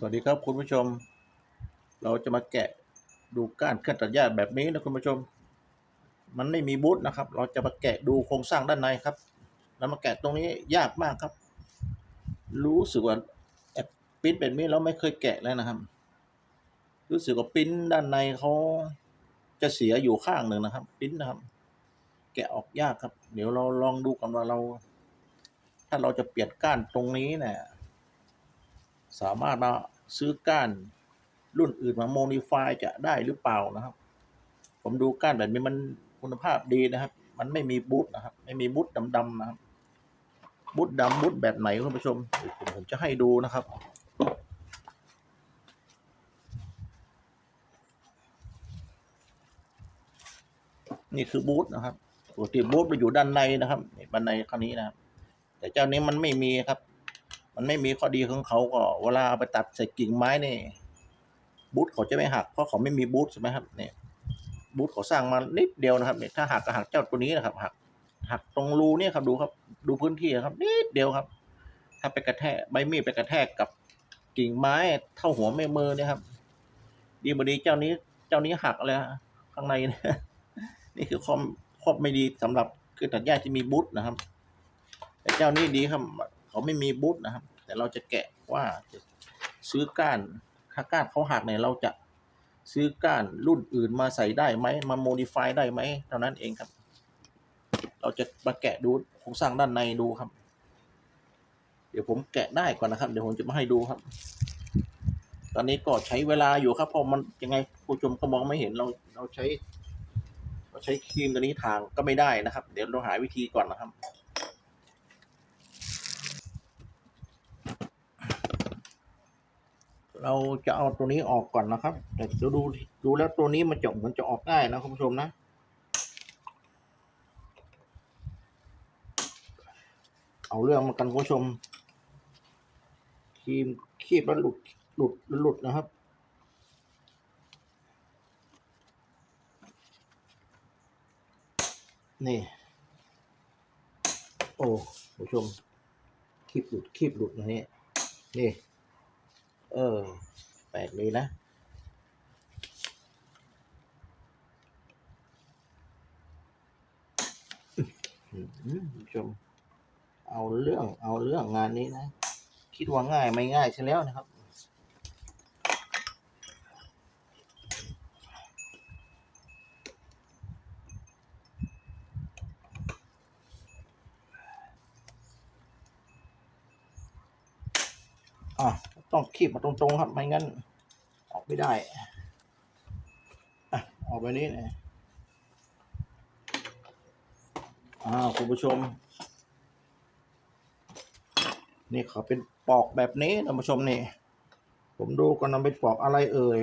สวัสดีครับคุณผู้ชม เราจะมาแกะดูก้านเครื่องตัดหญ้าแบบนี้นะคุณผู้ชม มันไม่มีบูทนะครับ เราจะมาแกะดูโครงสร้างด้านในครับ แล้วมาแกะตรงนี้ยากมากครับ รู้สึกว่าแอบปิ้นแบบนี้เราไม่เคยแกะเลยนะครับ รู้สึกว่าปิ้นด้านในเขาจะเสียอยู่ข้างหนึ่งนะครับ ปิ้นนะครับ แกะออกยากครับ เดี๋ยวเราลองดูกันว่าเรา ถ้าเราจะเปลี่ยนก้านตรงนี้เนี่ย สามารถมาซื้อก้านรุ่นอื่นมาโมดิฟายจะได้หรือเปล่านะครับ ผมดูก้านแบบนี้มันคุณภาพดีนะครับ มันไม่มีบูทนะครับ ไม่มีบูทดำๆนะครับบูทดำบูทแบบไหนคุณผู้ชมผมผมจะให้ดูนะครับนี่คือบูทนะครับปกติบูทมันอยู่ด้านในนะครับนี่บันไดคันนี้นะครับ แต่เจ้านี้มันไม่มีครับ มันไม่มีข้อดีของเขาก็ เวลาไปตัดใส่กิ่งไม้นี่บูทเขาจะไม่หักเพราะเขาไม่มีบูทใช่ไหมครับเนี่ยบูทเขาสร้างมานิดเดียวนะครับเนี่ยถ้าหักก็หักเจ้าตัวนี้นะครับหักหักตรงรูเนี่ยครับดูครับ ดูพื้นที่ครับ นิดเดียวครับ ถ้าไปกระแทกใบมีดไปกระแทกกับกิ่งไม้เท่าหัวแม่มือเนี่ยครับ ดีบดีเจ้านี้ เจ้านี้หักเลยฮะข้างในนี่ยนี่คือความความไม่ดีสำหรับคือตัดหญ้าที่มีบูทนะครับ แต่เจ้านี้ดีครับ เขาไม่มีบูทนะครับ แต่เราจะแกะว่าซื้อก้านถ้าก้านเขาหักเนี่ยเราจะซื้อก้านรุ่นอื่นมาใส่ได้ไหมมาโมดิฟายได้ไหมเท่านั้นเองครับ เราจะมาแกะดูโครงสร้างด้านในดูครับ เดี๋ยวผมแกะได้ก่อนนะครับ เดี๋ยวผมจะมาให้ดูครับ ตอนนี้ก็ใช้เวลาอยู่ครับเพราะมันยังไงผู้ชมก็มองไม่เห็นเราเราใช้ เราใช้ครีมตัวนี้ทางก็ไม่ได้นะครับ เดี๋ยวเราหาวิธีก่อนนะครับ เราจะเอาตัวนี้ออกก่อนนะครับ แต่เดี๋ยวดูดูแล้วตัวนี้มันจะเหมือนจะออกง่ายนะคุณผู้ชมนะ เอาเรื่องมากันคุณผู้ชมครีมคีบแล้วหลุดหลุดหลุดนะครับนี่ โอ้คุณผู้ชมคลิปหลุดคลิปหลุดนะเนี่ยนี่ เออ แปลกเลยนะ ชม เอาเรื่อง เอาเรื่องงานนี้นะ คิดว่าง่ายไม่ง่ายใช่แล้วนะครับอะ ต้องคีบมาตรงๆครับไม่งั้น ออกไม่ได้อะออกไปนี้นะอ้าวคุณผู้ชม นี่เขาเป็นปอกแบบนี้ท่านผู้ชมนี่ผมดูก่อนนะเป็นปอกอะไรเอ่ย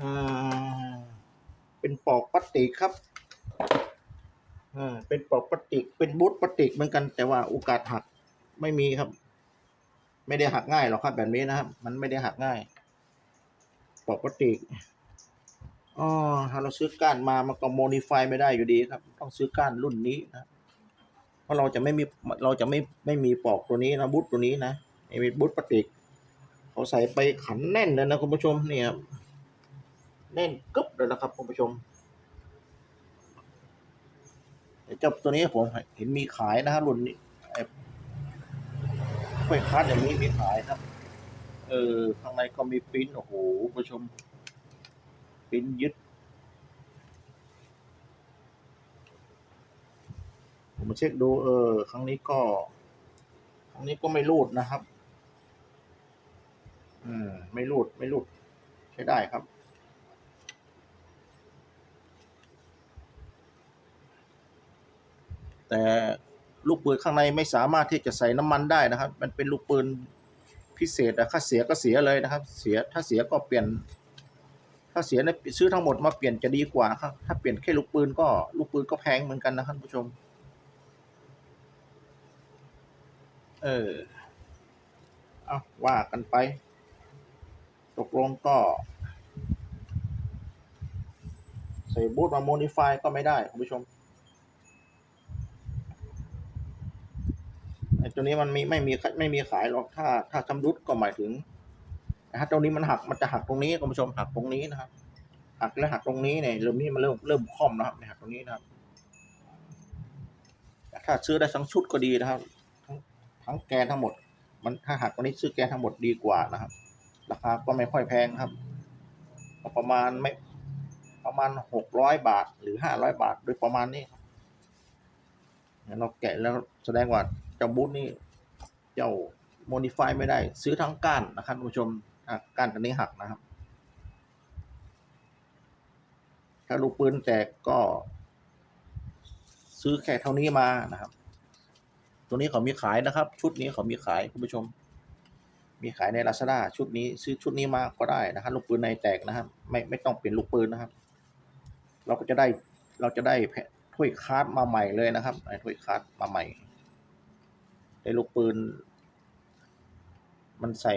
อ่าเป็นปอกพลาสติกครับอ่าเป็นปอกพลาสติกเป็นบูทพลาสติกเหมือนกันแต่ว่าโอกาสหักไม่มีครับ ไม่ได้หักง่ายหรอกครับแบบนี้นะครับ มันไม่ได้หักง่ายปอกพลาสติกอ๋อถ้าเราซื้อก้านมามันก็โมดิฟายไม่ได้อยู่ดีครับ ต้องซื้อก้านรุ่นนี้นะเพราะเราจะไม่มีเราจะไม่ไม่มีปอกตัวนี้นะบูทตัวนี้นะไม่มีบูทพลาสติกเขาใส่ไปขันแน่นเลยนะคุณผู้ชมเนี่ยแน่นกึบเลยนะครับคุณผู้ชมเจ้าตัวนี้ผมเห็นมีขายนะฮะรุ่นนี้ ไอ้ไฟคัสอย่างนี้มีขายครับ เออข้างในก็มีปิ้นโอ้โหผู้ชมปิ้นยึดผมมาเช็คดู เออ ครั้งนี้ก็ครั้งนี้ก็ไม่รูดนะครับ อืม ไม่รูดไม่รูด ใช้ได้ครับแต่ ลูกปืนข้างในไม่สามารถที่จะใส่น้ำมันได้นะครับ มันเป็นลูกปืนพิเศษอะถ้าเสียก็เสียเลยนะครับ เสียถ้าเสียก็เปลี่ยน ถ้าเสียเนี่ยซื้อทั้งหมดมาเปลี่ยนจะดีกว่าครับ ถ้าเปลี่ยนแค่ลูกปืนก็ลูกปืนก็แพงเหมือนกันนะครับผู้ชม เออเอาว่ากันไป ตกลงก็ใส่บูทมาโมดิฟายก็ไม่ได้คุณผู้ชมไอ้ ตัวนี้มันมีไม่มีไม่มีขายหรอกถ้าถ้าชำรุดก็หมายถึงนะฮะตรงนี้มันหักมันจะหักตรงนี้คุณผู้ชมหักตรงนี้นะครับ หักแล้วหักตรงนี้เนี่ยเริ่มนี่มันเริ่มเริ่มคล่อมนะครับเนี่ยหักตรงนี้นะครับถ้าซื้อได้ทั้งชุดก็ดีนะครับ ทั้งทั้งแกนทั้งหมด มันถ้าหักตรงนี้ซื้อแกนทั้งหมดดีกว่านะครับ ราคาก็ไม่ค่อยแพงครับ ประมาณไม่ประมาณหกร้อยบาทหรือห้าร้อยบาทโดยประมาณนี้ครับเนี่ยเราแกะแล้วแสดงว่า จ้าบูธนี่เจ้าโมดิฟายไม่ได้ ซื้อทั้งก้านนะครับคุณผู้ชมก้านตัวนี้หักนะครับ ถ้าลูกปืนแตกก็ ซื้อแค่เท่านี้มานะครับ ตัวนี้เขามีขายนะครับ ชุดนี้เขามีขายคุณผู้ชม มีขายใน Lazada ชุดนี้ซื้อชุดนี้มาก็ได้นะครับ ลูกปืนในแตกนะครับ ไม่ไม่ต้องเปลี่ยนลูกปืนนะครับ เราก็จะได้เราจะได้ถ้วยคาร์ดมาใหม่เลยนะครับถ้วยคาร์ดมาใหม่ ได้ลูกปืน มันใส่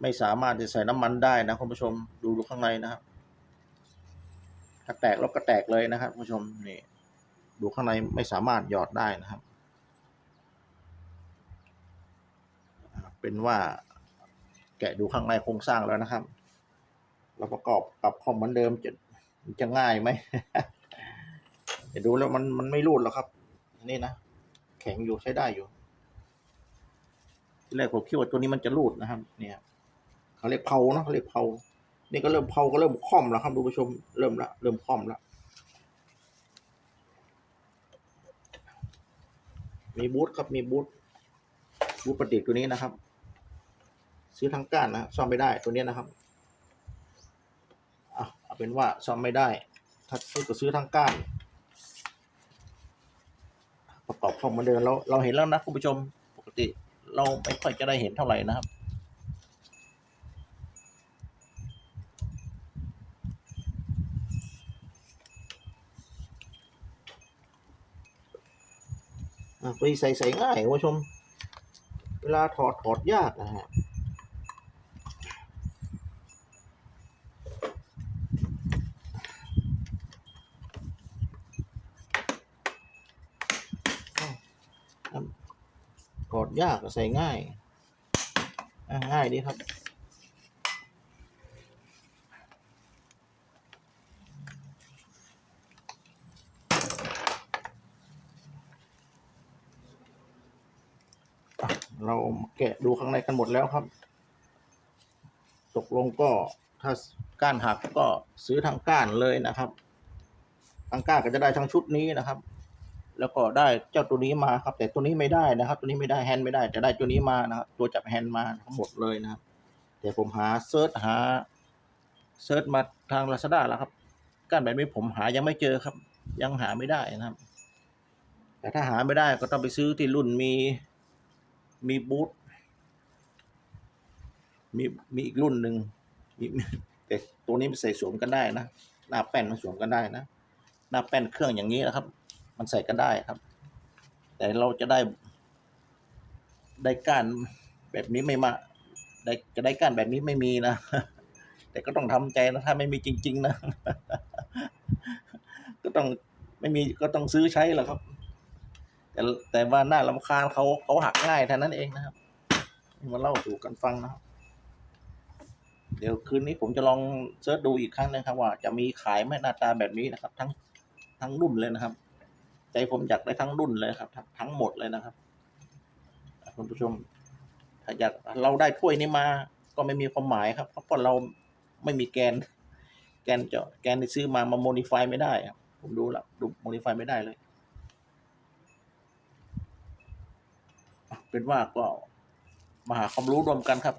ไม่สามารถจะใส่น้ำมันได้นะคุณผู้ชมดูดูข้างในนะครับ ถ้าแตกแล้วก็แตกเลยนะครับคุณผู้ชมนี่ดูข้างในไม่สามารถหยอดได้นะครับ เป็นว่าแกะดูข้างในโครงสร้างแล้วนะครับ เราประกอบกับคอมเหมือนเดิมจะจะง่ายไหมเดี๋ยวดูแล้วมันมันไม่รูดหรอกครับ นี่นะ ข็งอยู่ใช้ได้อยู่ ที่แรกผมคิดว่าตัวนี้มันจะรูดนะครับ เนี่ยเขาเรียกเผาเนาะเขาเรียกเผานี่ก็เริ่มเผาก็เริ่มคล่อมแล้วครับดูผู้ชมเริ่มละเริ่มคล่อมละมีบูทครับมีบูทบูทประดิษฐ์ตัวนี้นะครับ ซื้อทั้งก้านนะซ่อมไม่ได้ตัวนี้นะครับอะเอาเป็นว่าซ่อมไม่ได้ ถ้าซื้อก็ซื้อทั้งก้าน ประกอบเข้าเหมาเดิมเราเราเห็นแล้วนะคุณผู้ชมปกติ เราไม่ค่อยจะได้เห็นเท่าไหร่นะครับ อะไปใส่ใส่ง่ายคุณผู้ชม เวลาถอดถอดยากนะฮะอ้าวครับถอด ยากใส่ง่ายง่ายดีครับ เรามาแกะดูข้างในกันหมดแล้วครับ ตกลงก็ถ้าก้านหักก็ซื้อทั้งก้านเลยนะครับทั้งก้านก็จะได้ทั้งชุดนี้นะครับ แล้วก็ได้เจ้าตัวนี้มาครับ แต่ตัวนี้ไม่ได้นะครับ ตัวนี้ไม่ได้แฮนด์ไม่ได้แต่ได้ตัวนี้มานะครับ ตัวจับแฮนด์มาทั้งหมดเลยนะครับ แต่ผมหาเซิร์ชหาเซิร์ชมาทาง Lazada แล้วครับก้านแบบนี้ผมหายังไม่เจอครับ ยังหาไม่ได้นะครับ แต่ถ้าหาไม่ได้ก็ต้องไปซื้อที่รุ่นมีมีบูทมีมีอีกรุ่นหนึ่งแต่ตัวนี้ใส่สวมกันได้นะ หน้าแป้นมันสวมกันได้นะ หน้าแป้นเครื่องอย่างนี้นะครับ มันใส่กันได้ครับ แต่เราจะได้ ได้ก้านแบบนี้ไม่มา ได้จะได้ก้านแบบนี้ไม่มีนะ แต่ก็ต้องทำใจนะถ้าไม่มีจริง ๆ นะ ก็ต้องไม่มีก็ต้องซื้อใช้แหละครับ แต่แต่ว่าหน้าลำคาญเขาเขาหักง่ายเท่านั้นเองนะครับมาเล่าสู่กันฟังนะครับเดี๋ยวคืนนี้ผมจะลองเสิร์ชดูอีกครั้งนะครับว่าจะมีขายไหมหน้าตาแบบนี้นะครับ ทั้งทั้งรุ่นเลยนะครับ ใจผมอยากได้ทั้งรุ่นเลยครับ ทั้งหมดเลยนะครับคุณผู้ชม ถ้าอยากเราได้ถ้วยนี้มา ก็ไม่มีความหมายครับ เพราะเราไม่มีแกน แกนจะแกนที่ซื้อมามาโมดิฟายไม่ได้ครับผมดูแล้วดูโมดิฟายไม่ได้เลย เป็นว่าก็มาหาความรู้รวมกันครับ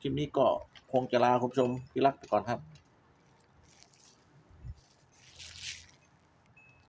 คลิปนี้ก็คงจะลาคุณผู้ชมที่รักไปก่อนครับ